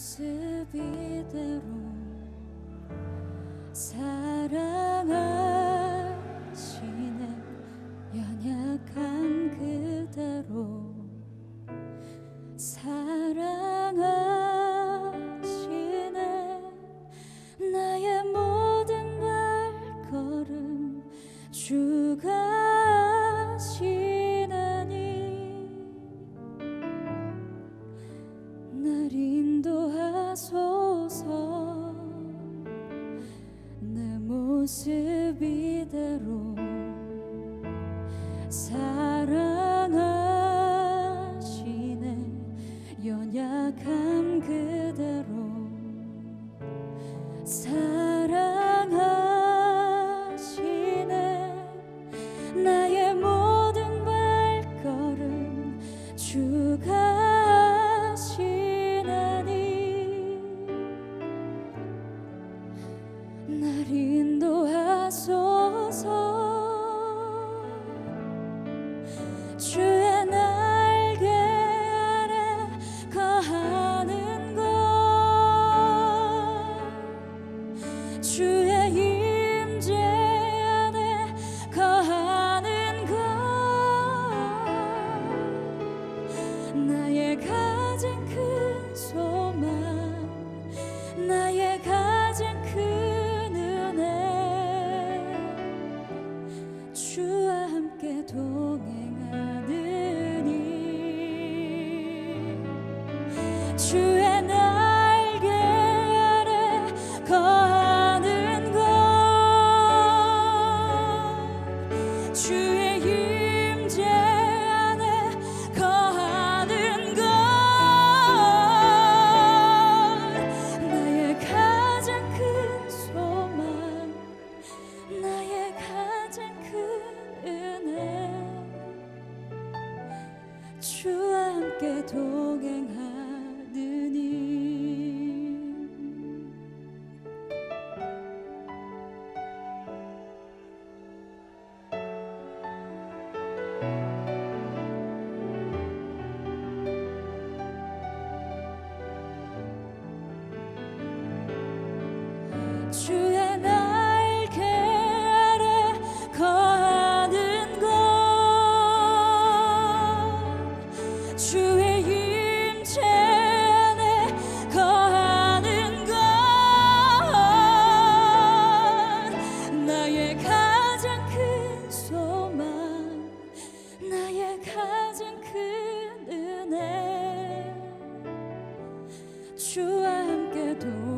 모습 이대로 사랑하시네 연약한 그대로 사랑하시네. 나의 모든 발걸음 주가 하시 모습 이대로 사 주의 날개 아래 거하는 것. 주의 임재 안에 거하는 것. 나의 가장 큰 소망 나의 가장 큰 은혜. 주와 함께 동행하 가진 큰 은혜. 주와 함께 도